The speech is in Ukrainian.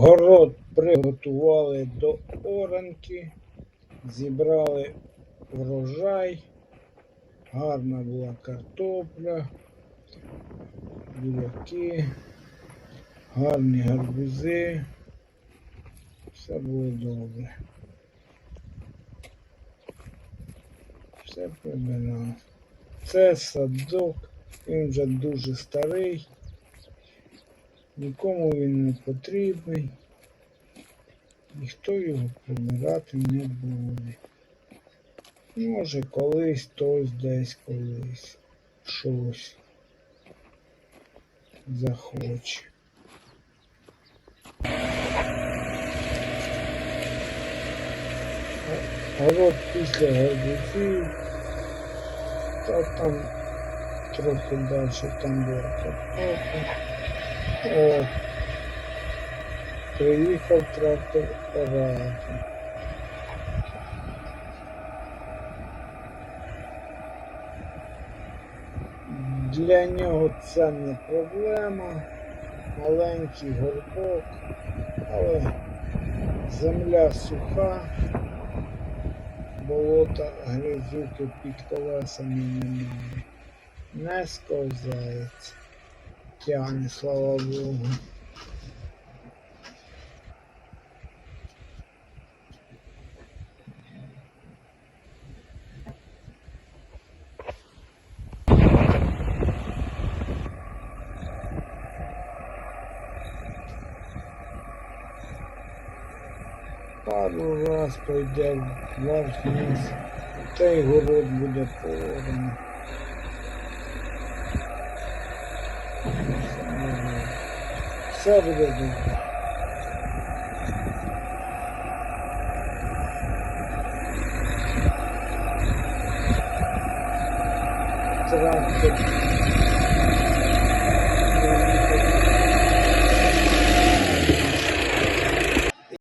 Город приготували до оранки, зібрали врожай, гарна була картопля, буряки, гарні гарбузи. Все було добре. Все прибирав. Це садок, він вже дуже старий. Нікому він не потрібний. Ніхто його прибирати не буде. Може колись хтось десь колись щось захоче. Город після гарбузів, та там трохи далі там була картопля. О, приїхав трактор орати. Для нього це не проблема, маленький горбок, але земля суха, болота грязюки під колесами немає. Не сковзається. Тягне, слава Богу. Пару раз пойде вверх вниз, та й город буде пораний. Все буде добре. Трактор